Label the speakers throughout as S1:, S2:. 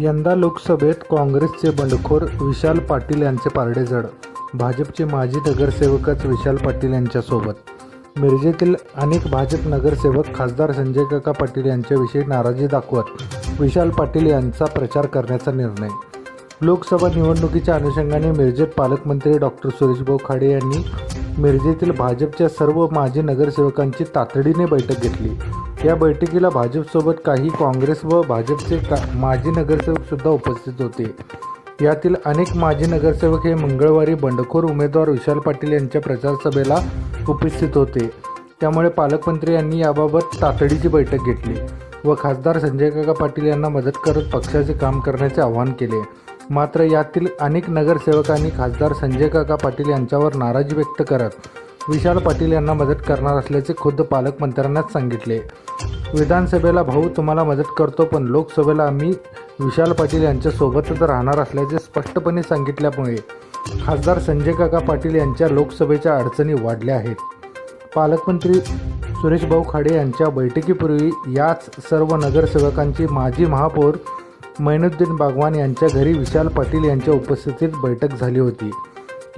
S1: यंदा लोकसभेत काँग्रेसचे बंडखोर विशाल पाटील यांचे पारडे जड. भाजपचे माजी नगरसेवकच विशाल पाटील यांच्यासोबत. मिरजेतील अनेक भाजप नगरसेवक खासदार संजय काका पाटील यांच्याविषयी नाराजी दाखवत विशाल पाटील यांचा प्रचार करण्याचा निर्णय. लोकसभा निवडणुकीच्या अनुषंगाने मिरजेत पालकमंत्री डॉक्टर सुरेशभाऊ खाडे यांनी मिरजेतील भाजपच्या सर्व माजी नगरसेवकांची तातडीने बैठक घेतली. या बैठकीला भाजपसोबत काही काँग्रेस व भाजपचे का माजी नगरसेवकसुद्धा उपस्थित होते. यातील अनेक माजी नगरसेवक हे मंगळवारी बंडखोर उमेदवार विशाल पाटील यांच्या प्रचारसभेला उपस्थित होते. त्यामुळे पालकमंत्री यांनी याबाबत तातडीची बैठक घेतली व खासदार संजय काका पाटील यांना मदत करत पक्षाचे काम करण्याचे आवाहन केले. मात्र यातील अनेक नगरसेवकांनी खासदार संजय काका पाटील यांच्यावर नाराजी व्यक्त करत विशाल पाटील यांना मदत करणार असल्याचे खुद्द पालकमंत्र्यांनाच सांगितले. विधानसभेला भाऊ तुम्हाला मदत करतो पण लोकसभेला आम्ही विशाल पाटील यांच्यासोबतच राहणार असल्याचे स्पष्टपणे सांगितल्यामुळे खासदार संजय काका पाटील यांच्या लोकसभेच्या अडचणी वाढल्या आहेत. पालकमंत्री सुरेशभाऊ खाडे यांच्या बैठकीपूर्वी याच सर्व नगरसेवकांची माजी महापौर मैनुद्दीन बागवान यांच्या घरी विशाल पाटील यांच्या उपस्थितीत बैठक झाली होती.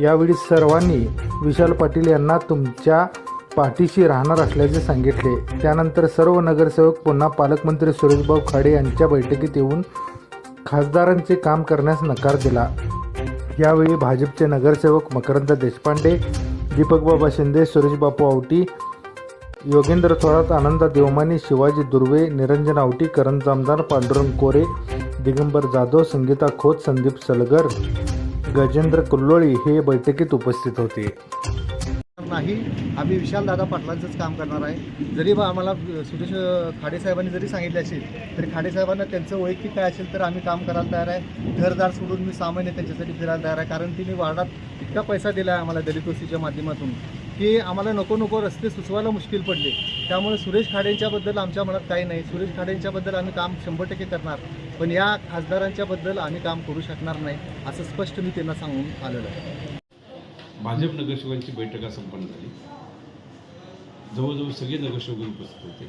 S1: यावेळी सर्वांनी विशाल पाटील यांना तुमच्या पाठीशी राहणार असल्याचे सांगितले. त्यानंतर सर्व नगरसेवक पुन्हा पालकमंत्री सुरेशभाऊ खाडे यांच्या बैठकीत येऊन खासदारांचे काम करण्यास नकार दिला. यावेळी भाजपचे नगरसेवक मकरंद देशपांडे दीपकबाबा शिंदे सुरेशबापू आवटी योगेंद्र थोरात आनंदा देवमानी शिवाजी दुर्वे निरंजन आवटी करण जामदार पांडुरंग कोरे दिगंबर जाधव संगीता खोत संदीप सलगर गजेंद्र कुल्लोळी हे बैठकीत उपस्थित होते.
S2: नाही आम्ही विशाल दादा पाटलांचंच काम करणार आहे. जरी बा आम्हाला सुरेश खाडेसाहेबांनी जरी सांगितले असेल तरी खाडेसाहेबांना त्यांचं वैयक्तिक काय असेल तर आम्ही काम करायला तयार आहे. घरदार सोडून मी सामान्य त्यांच्यासाठी फिरायला तयार आहे. कारण तिने वार्डात इतका पैसा दिला आहे आम्हाला दलित वस्तीच्या माध्यमातून. की आम्हाला नको नको रस्ते सुचवायला मुश्किल पडले. त्यामुळे सुरेश खाडेंच्याबद्दल आमच्या मनात काही नाही. सुरेश खाडेंच्याबद्दल आम्ही काम शंभर टक्के करणार. पण या खासदारांच्याबद्दल आम्ही काम करू शकणार नाही असं स्पष्ट मी त्यांना सांगून आलेलं आहे.
S3: भाजप नगरसेवकांची बैठका संपन्न झाली. जवळजवळ सगळे नगरसेवक उपस्थित होते.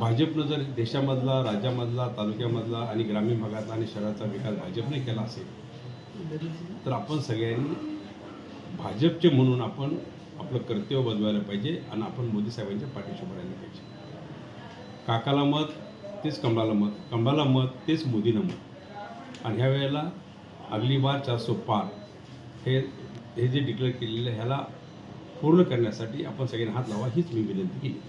S3: भाजपनं जर देशामधला राज्यामधला तालुक्यामधला आणि ग्रामीण भागातला आणि शहराचा विकास भाजपने केला असेल तर आपण सगळ्यांनी भाजपचे म्हणून आपण आपलं कर्तव्य बजवायला पाहिजे आणि आपण मोदी साहेबांच्या पाठीशी उभं राहिलं पाहिजे. काकाला मत तेच कमळाला मत. कमळाला मत तेच मोदीनं मत. आणि ह्या वेळेला अगली बार चारसो पार हे हे जे डिक्लेअर केलेलं आहे ह्याला पूर्ण करण्यासाठी आपण सगळ्यांनी हात लावा हीच मी विनंती केली.